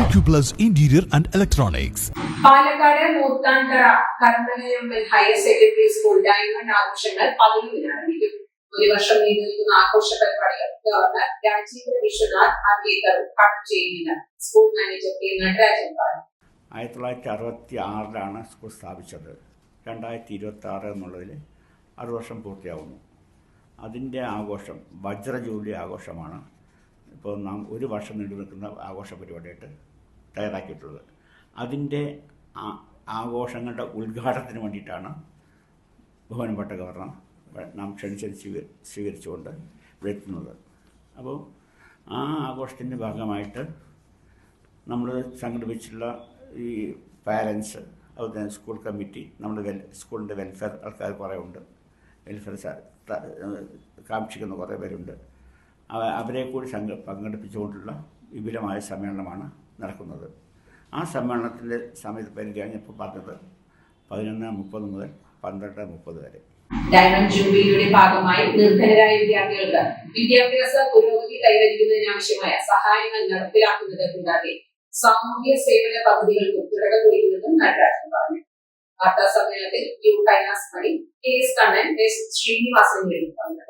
Acuplus Interior and Electronics. Palakkad Moothankara Karanthalayamman higher secondary school diamond ആഘോഷങ്ങൾ പതിനൊന്നിന് ആരംഭിക്കും ഒരു വർഷം നീണ്ടു നിൽക്കുന്ന ആഘോഷ പരിപാടികൾ. ഗവർണർ രാജീന്ദ്ര വിശ്വനാഥ് അംബേദ്കർ ഉദ്ഘാടനം ചെയ്യുമെന്ന് സ്കൂൾ മാനേജർ കെ നടരാജൻ പറഞ്ഞു. ആയിരത്തി തൊള്ളായിരത്തി അറുപത്തി ആറിലാണ് സ്കൂൾ സ്ഥാപിച്ചത്. രണ്ടായിരത്തി ഇരുപത്തി ആറ് എന്നുള്ളതിൽ അറുപത് വർഷം പൂർത്തിയാവുന്നു. അതിന്റെ ആഘോഷം വജ്ര ജൂബിലി ആഘോഷമാണ്. ഇപ്പോൾ നാം ഒരു വർഷം നീണ്ടു നിൽക്കുന്ന ആഘോഷ പരിപാടിയായിട്ട് തയ്യാറാക്കിയിട്ടുള്ളത്. അതിന്റെ ആഘോഷങ്ങളുടെ ഉദ്ഘാടനത്തിന് വേണ്ടിയിട്ടാണ് ബഹുമാനപ്പെട്ട ഗവർണർ നാം ക്ഷണിച്ചത് സ്വീക സ്വീകരിച്ചുകൊണ്ട് ഇവിടെ എത്തുന്നത് അപ്പോൾ ആ ആഘോഷത്തിന്റെ ഭാഗമായിട്ട് നമ്മൾ സംഘടിപ്പിച്ചിട്ടുള്ള ഈ പാരൻസ് അതുപോലെ തന്നെ സ്കൂൾ കമ്മിറ്റി നമ്മുടെ വെൽ സ്കൂളിന്റെ വെൽഫെയർ ആൾക്കാർ കുറേ ഉണ്ട്. വെൽഫെയർ കാക്ഷിക്കുന്ന കുറേ പേരുണ്ട്. അവരെ കൂടി സംഘ പങ്കെടുപ്പിച്ചുകൊണ്ടുള്ള വിപുലമായ സമ്മേളനമാണ് നടക്കുന്നത്. ആ സമ്മേളനത്തിന്റെ സമയത്ത് കഴിഞ്ഞപ്പോൾ പറഞ്ഞത് പതിനൊന്ന് മുപ്പത് മുതൽ പന്ത്രണ്ട് മുപ്പത് വരെ. ഡയമണ്ട് ജൂബിലിയുടെ ഭാഗമായി നിർധനരായ വിദ്യാർത്ഥികൾക്ക് വിദ്യാഭ്യാസ പുരോഗതി കൈവരിക്കുന്നതിനാവശ്യമായ സഹായങ്ങൾ നടപ്പിലാക്കുന്നത് കൂടാതെ സാമൂഹ്യ സേവന പദ്ധതികൾക്കും തുടക്കം കുറിക്കുന്നതും നടരാജൻ പറഞ്ഞു. വാർത്താ സമ്മേളനത്തിൽ U Kailas Mani K S Kannan S Srinivasan പങ്കെടുത്തു.